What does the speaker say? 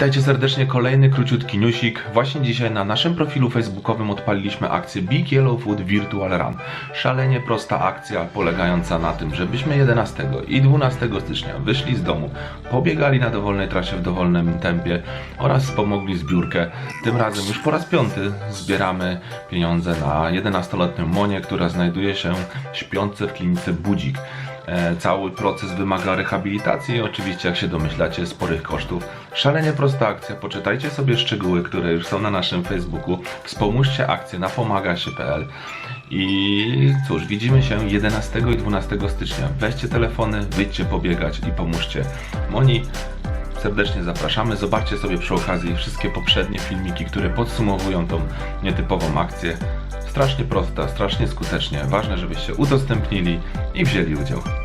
Witajcie serdecznie, kolejny króciutki newsik. Właśnie dzisiaj na naszym profilu facebookowym odpaliliśmy akcję Big Yellow Food Virtual Run. Szalenie prosta akcja polegająca na tym, żebyśmy 11 i 12 stycznia wyszli z domu, pobiegali na dowolnej trasie w dowolnym tempie oraz wspomogli zbiórkę. Tym razem już po raz piąty zbieramy pieniądze na 11-letnią Monię, która znajduje się śpiące w klinice Budzik. E, Cały proces wymaga rehabilitacji i oczywiście, jak się domyślacie, sporych kosztów. Szalenie prosta akcja, poczytajcie sobie szczegóły, które już są na naszym Facebooku. Wspomóżcie akcję na pomagasie.pl i cóż, widzimy się 11 i 12 stycznia. Weźcie telefony, wyjdźcie pobiegać i pomóżcie Moni. Serdecznie zapraszamy. Zobaczcie sobie przy okazji wszystkie poprzednie filmiki, które podsumowują tą nietypową akcję. Strasznie prosta, strasznie skutecznie. Ważne, żebyście udostępnili i wzięli udział.